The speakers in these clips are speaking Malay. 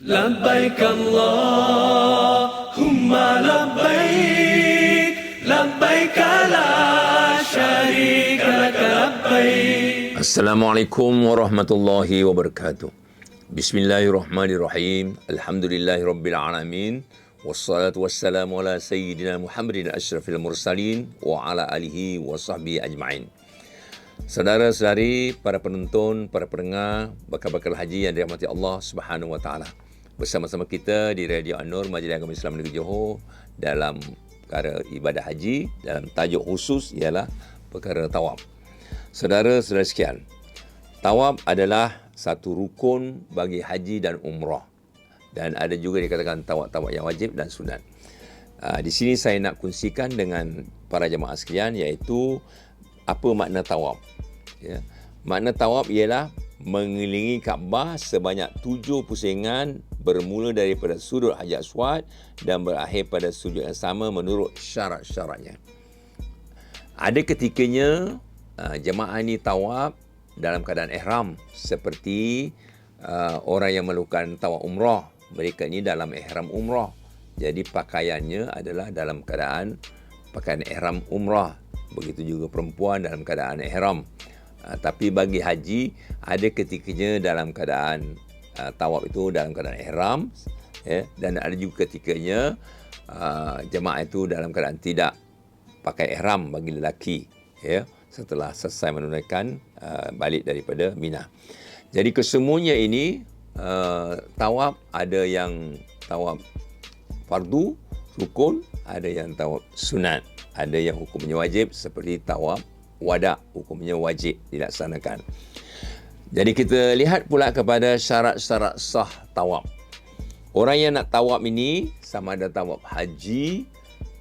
لبيك اللهم لبيك لبيك لا شريك لك لبيك Assalamualaikum warahmatullahi wabarakatuh. Bismillahirrahmanirrahim. Alhamdulillahirabbil alamin. Wassalatu wassalamu ala sayyidina Muhammadin asyrafil mursalin wa ala alihi wa sahbihi ajma'in. Saudara-saudari, para penonton, para pendengar bakal-bakal haji yang dirahmati Allah Subhanahu wa taala. Bersama-sama kita di Radio An-Nur Majlis Agama Islam Negeri Johor dalam perkara ibadah haji dalam tajuk khusus ialah perkara tawaf. Saudara-saudara sekalian, tawaf adalah satu rukun bagi haji dan umrah. Dan ada juga dikatakan tawaf-tawaf yang wajib dan sunat. Uh, di sini saya nak kongsikan dengan para jemaah sekalian iaitu apa makna tawaf. Ya. Makna tawaf ialah mengelilingi Kaabah sebanyak tujuh pusingan bermula daripada sudut Hajar Aswad dan berakhir pada sudut yang sama menurut syarat-syaratnya. Ada ketikanya uh, jemaah ini tawaf dalam keadaan ihram seperti uh, orang yang melakukan tawaf umrah. Mereka ini dalam ihram umrah. Jadi pakaiannya adalah dalam keadaan pakaian ihram umrah. Begitu juga perempuan dalam keadaan ihram. Uh, tapi bagi haji ada ketikanya dalam keadaan uh, tawaf itu dalam keadaan ihram ya dan ada juga ketikanya uh, jemaah itu dalam keadaan tidak pakai ihram bagi lelaki ya setelah selesai menunaikan uh, balik daripada Mina. Jadi kesemuanya ini uh, tawaf ada yang tawaf fardu rukun, ada yang tawaf sunat, ada yang hukumnya wajib seperti tawaf wada hukumnya wajib dilaksanakan. Jadi kita lihat pula kepada syarat-syarat sah tawaf. Orang yang nak tawaf ini sama ada tawaf haji,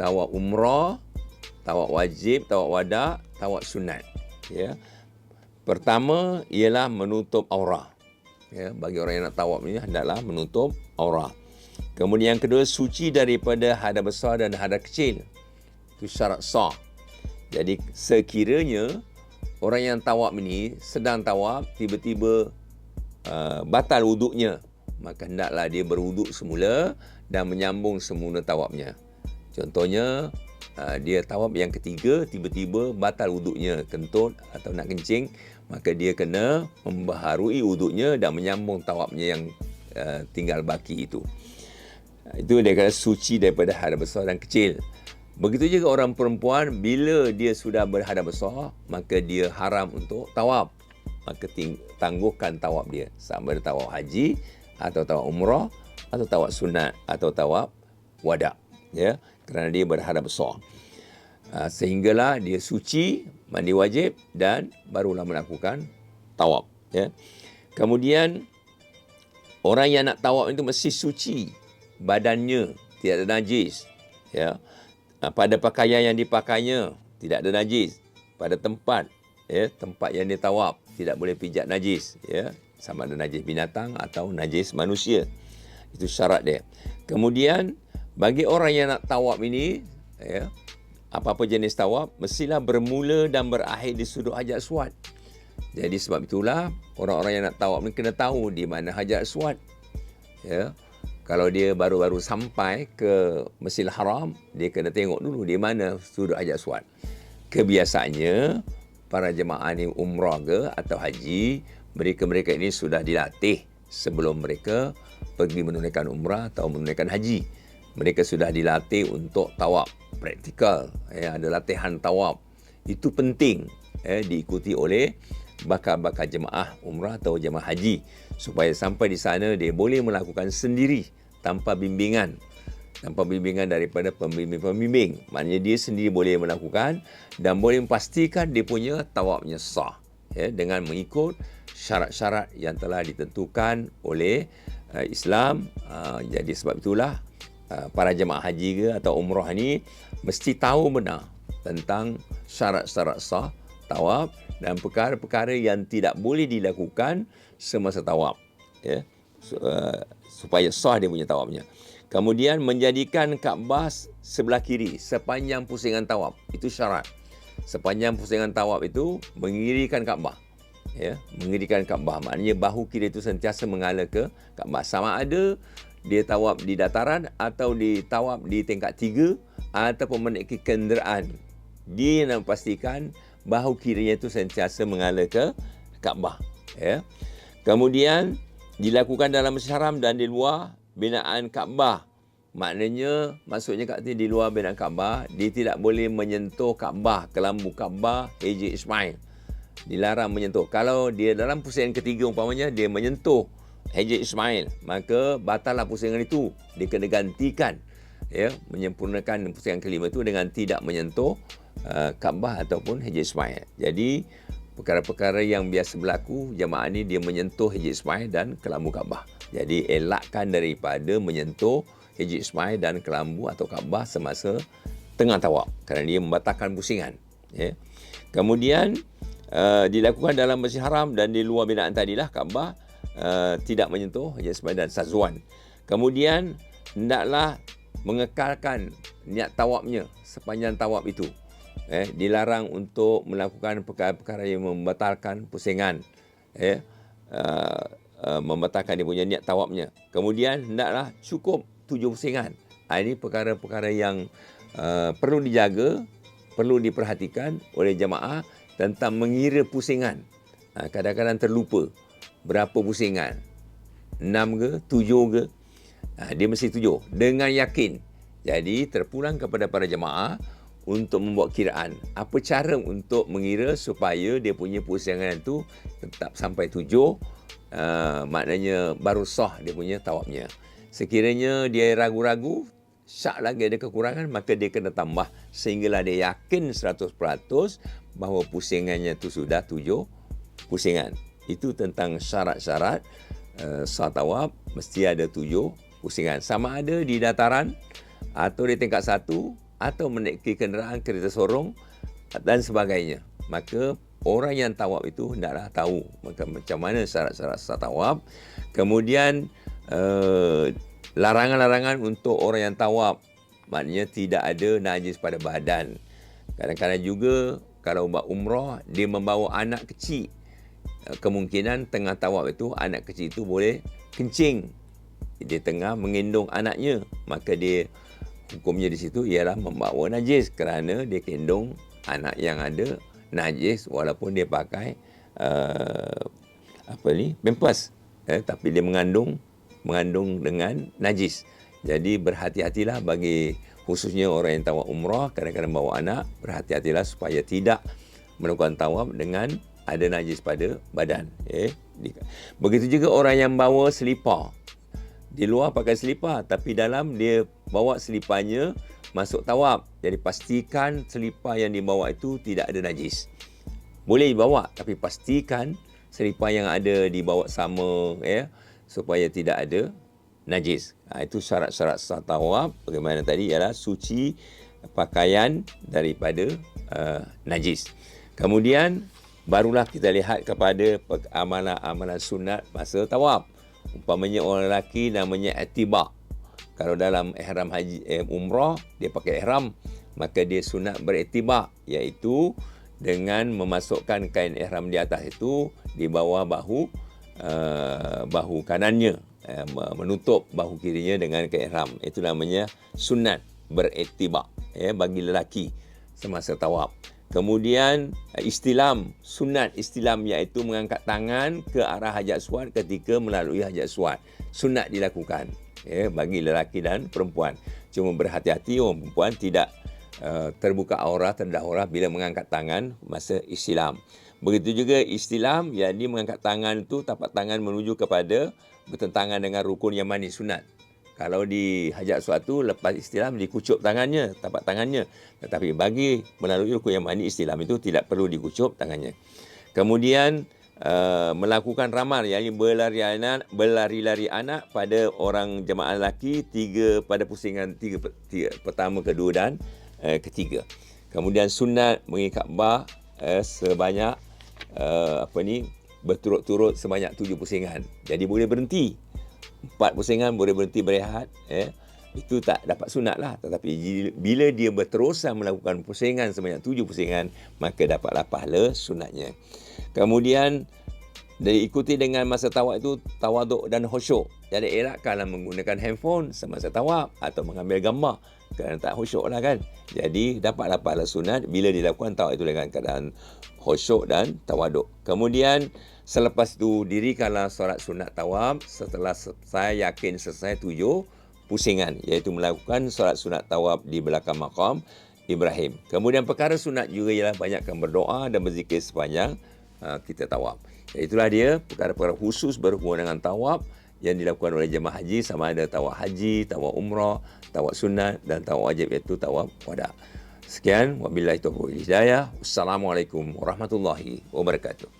tawaf umrah, tawaf wajib, tawaf wada, tawaf sunat. Ya. Pertama ialah menutup aurah. Ya, bagi orang yang nak tawaf ini hendaklah menutup aurah. Kemudian yang kedua suci daripada hadap besar dan hadap kecil. Itu syarat sah. Jadi sekiranya orang yang tawaf ini sedang tawaf tiba-tiba uh, batal wuduknya maka hendaklah dia berwuduk semula dan menyambung semula tawafnya. Contohnya uh, dia tawaf yang ketiga tiba-tiba batal wuduknya kentut atau nak kencing maka dia kena membaharui wuduknya dan menyambung tawafnya yang uh, tinggal baki itu. Itu dia kata suci daripada hadap besar dan kecil. Begitu juga orang perempuan bila dia sudah berhadap besar maka dia haram untuk tawaf. Maka tangguhkan tawaf dia sama ada tawaf haji atau tawaf umrah atau tawaf sunat atau tawaf wada ya kerana dia berhadap besar. Uh, sehinggalah dia suci mandi wajib dan barulah melakukan tawaf ya. Kemudian orang yang nak tawaf itu mesti suci badannya tidak ada najis ya pada pakaian yang dipakainya tidak ada najis. Pada tempat ya tempat yang ditawaf tidak boleh pijak najis ya. Sama ada najis binatang atau najis manusia. Itu syarat dia. Kemudian bagi orang yang nak tawaf ini ya apa-apa jenis tawaf mestilah bermula dan berakhir di sudut Hajar Aswad jadi sebab itulah orang-orang yang nak tawaf ni kena tahu di mana Hajar Aswad ya kalau dia baru-baru sampai ke Masjidil Haram, dia kena tengok dulu di mana sudut Hajar Aswad. Kebiasaannya, para jemaah ni umrah ke atau haji, mereka-mereka ini sudah dilatih sebelum mereka pergi menunaikan umrah atau menunaikan haji. Mereka sudah dilatih untuk tawaf praktikal. Ya, ada latihan tawaf. Itu penting eh, diikuti oleh bakal-bakal jemaah umrah atau jemaah haji. Supaya sampai di sana dia boleh melakukan sendiri tanpa bimbingan. Tanpa bimbingan daripada pembimbing-pembimbing. Maknanya dia sendiri boleh melakukan dan boleh memastikan dia punya tawafnya sah ya, dengan mengikut syarat-syarat yang telah ditentukan oleh uh, Islam. Uh, jadi sebab itulah uh, para jemaah haji ke atau umrah ni mesti tahu benar tentang syarat-syarat sah tawaf dan perkara-perkara yang tidak boleh dilakukan semasa tawaf ya. Uh, supaya sah dia punya tawafnya. Kemudian menjadikan Kaabah sebelah kiri sepanjang pusingan tawaf. Itu syarat. Sepanjang pusingan tawaf itu mengirikan Kaabah ya. Mengirikan Kaabah. Maknanya bahu kiri itu sentiasa mengalah ke Kaabah. Sama ada dia tawaf di dataran atau di tawaf di tingkat tiga ataupun menaiki kenderaan. Dia nak pastikan bahu kirinya itu sentiasa mengalah ke Kaabah ya kemudian dilakukan dalam Haram dan di luar binaan Kaabah maknanya maksudnya kat sini di luar binaan Kaabah dia tidak boleh menyentuh Kaabah kelambu Kaabah Haji Ismail dilarang menyentuh. Kalau dia dalam pusingan ketiga umpamanya dia menyentuh Haji Ismail, maka batallah pusingan itu. Dia kena gantikan ya, menyempurnakan pusingan kelima itu dengan tidak menyentuh uh, Kaabah ataupun Haji Ismail. Jadi perkara-perkara yang biasa berlaku jemaah ini dia menyentuh Haji Ismail dan kelambu Kaabah. Jadi elakkan daripada menyentuh Haji Ismail dan kelambu atau Kaabah semasa tengah tawaf kerana dia membatalkan pusingan. Ya. Kemudian uh, dilakukan dalam Masjid Haram dan di luar binaan tadilah Kaabah uh, tidak menyentuh Haji Ismail dan Sazwan. Kemudian hendaklah mengekalkan niat tawafnya sepanjang tawaf itu. Eh, dilarang untuk melakukan perkara-perkara yang membatalkan pusingan. Eh, uh, uh, membatalkan dia punya niat tawafnya. Kemudian hendaklah cukup tujuh pusingan. Ha, ini perkara-perkara yang uh, perlu dijaga, perlu diperhatikan oleh jemaah tentang mengira pusingan. Ha, kadang-kadang terlupa berapa pusingan. Enam ke, tujuh ke. Ha, dia mesti tujuh. Dengan yakin. Jadi terpulang kepada para jemaah untuk membuat kiraan. Apa cara untuk mengira supaya dia punya pusingan itu tetap sampai tujuh. Uh, maknanya baru sah dia punya tawabnya. Sekiranya dia ragu-ragu, syak lagi ada kekurangan, maka dia kena tambah sehinggalah dia yakin 100% bahawa pusingannya itu sudah tujuh pusingan. Itu tentang syarat-syarat uh, sah tawaf mesti ada tujuh pusingan. Sama ada di dataran atau di tingkat satu atau menaiki kenderaan kereta sorong dan sebagainya. Maka orang yang tawaf itu hendaklah tahu macam mana syarat-syarat sah tawaf. Kemudian uh, larangan-larangan untuk orang yang tawaf maknanya tidak ada najis pada badan. Kadang-kadang juga kalau buat umrah dia membawa anak kecil eh, kemungkinan tengah tawaf itu anak kecil itu boleh kencing dia tengah menggendong anaknya maka dia hukumnya di situ ialah membawa najis kerana dia gendong anak yang ada najis walaupun dia pakai uh, apa ni pampers. Eh, tapi dia mengandung mengandung dengan najis. Jadi berhati-hatilah bagi khususnya orang yang tawaf umrah kadang-kadang bawa anak berhati-hatilah supaya tidak melakukan tawaf dengan ada najis pada badan. Eh begitu juga orang yang bawa selipar di luar pakai selipar tapi dalam dia bawa seliparnya masuk tawaf jadi pastikan selipar yang dibawa itu tidak ada najis boleh dibawa tapi pastikan selipar yang ada dibawa sama ya supaya tidak ada najis. Ha, itu syarat-syarat sah tawaf bagaimana tadi ialah suci pakaian daripada uh, najis. Kemudian barulah kita lihat kepada amalan-amalan sunat masa tawaf. Umpamanya orang lelaki namanya atiba. Kalau dalam ihram haji eh, umrah dia pakai ihram maka dia sunat beretiba iaitu dengan memasukkan kain ihram di atas itu di bawah bahu uh, bahu kanannya Eh, menutup bahu kirinya dengan kain ihram. Itu namanya sunat beretibak ya, bagi lelaki semasa tawaf. Kemudian eh, istilam, sunat istilam iaitu mengangkat tangan ke arah hajat suat ketika melalui hajat suat. Sunat dilakukan ya, bagi lelaki dan perempuan. Cuma berhati-hati orang perempuan tidak uh, terbuka aura, terdedah aura bila mengangkat tangan masa istilam. Begitu juga istilam, yakni mengangkat tangan itu tapak tangan menuju kepada bertentangan dengan rukun yang manis sunat. Kalau di hajat suatu lepas istilam dikucup tangannya, tapak tangannya. Tetapi bagi melalui rukun yang manis istilam itu tidak perlu dikucup tangannya. Kemudian uh, melakukan ramal yang berlari anak, berlari-lari anak pada orang jemaah lelaki tiga pada pusingan tiga, tiga pertama, kedua dan uh, ketiga. Kemudian sunat mengikat bah uh, sebanyak uh, apa ni berturut-turut sebanyak tujuh pusingan. Jadi boleh berhenti. Empat pusingan boleh berhenti berehat. Eh. Itu tak dapat sunat lah. Tetapi bila dia berterusan melakukan pusingan sebanyak tujuh pusingan, maka dapatlah pahala sunatnya. Kemudian Dan ikuti dengan masa tawaf itu tawaduk dan khusyuk. Jadi elakkanlah menggunakan handphone semasa tawaf atau mengambil gambar kerana tak khusyuk lah kan. Jadi dapatlah pahala sunat bila dilakukan tawaf itu dengan keadaan khusyuk dan tawaduk. Kemudian selepas itu dirikanlah solat sunat tawaf setelah saya yakin selesai tujuh pusingan iaitu melakukan solat sunat tawaf di belakang makam Ibrahim. Kemudian perkara sunat juga ialah banyakkan berdoa dan berzikir sepanjang uh, kita tawaf. Itulah dia perkara-perkara khusus berhubungan dengan tawaf yang dilakukan oleh jemaah haji sama ada tawaf haji, tawaf umrah, tawaf sunat dan tawaf wajib iaitu tawaf wada. Sekian wabillahi taufiq hidayah. Wassalamualaikum warahmatullahi wabarakatuh.